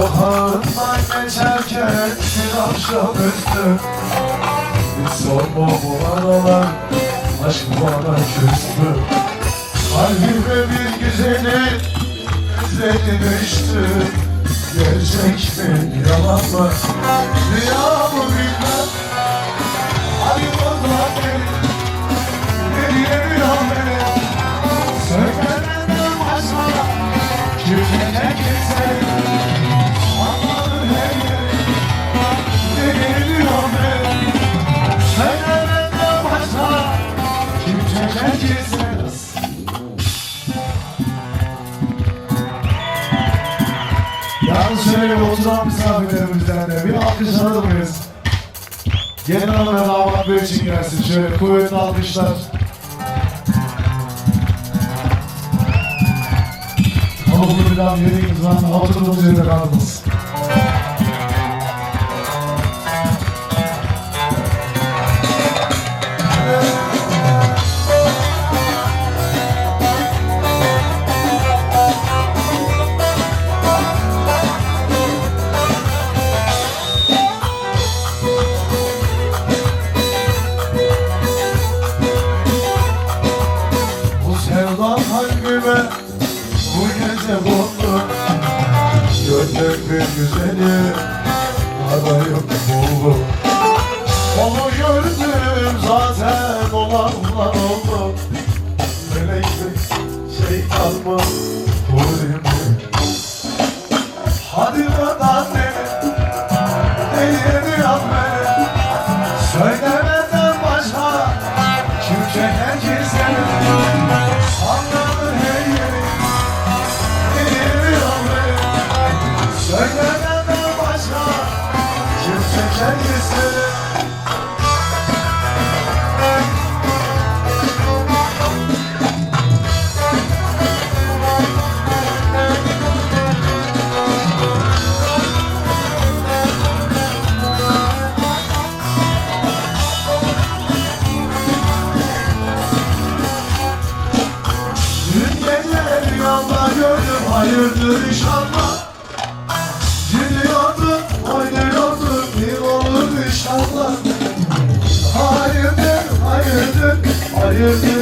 Baharından geçerken bir akşam üstü. Hiç sorma bu aralar aşk bana küstü. Kalbime bir güzeli özlemişti Gerçek mi yalan mı? Rüya şöyle oturan misafirlerimizden de bir alkış alır mıyız? Gelin hanım ve damat bey için gelsin. Şöyle kuvvetli alkışlar. Daha yeriniz var mı? Oturduğumuz yerde kaldınız. Güzeli arayıp buldu Onu gördüm zaten olanlar oldu Melek şeytan mı mi? Hadi bana ne Delirmiyor beni Söylemeden başka Kimse herkese Anladın hayırdır inşallah. Gülüyordun, oynuyordun, bir olur inşallah. Hayırdır, hayırdır, hayırdır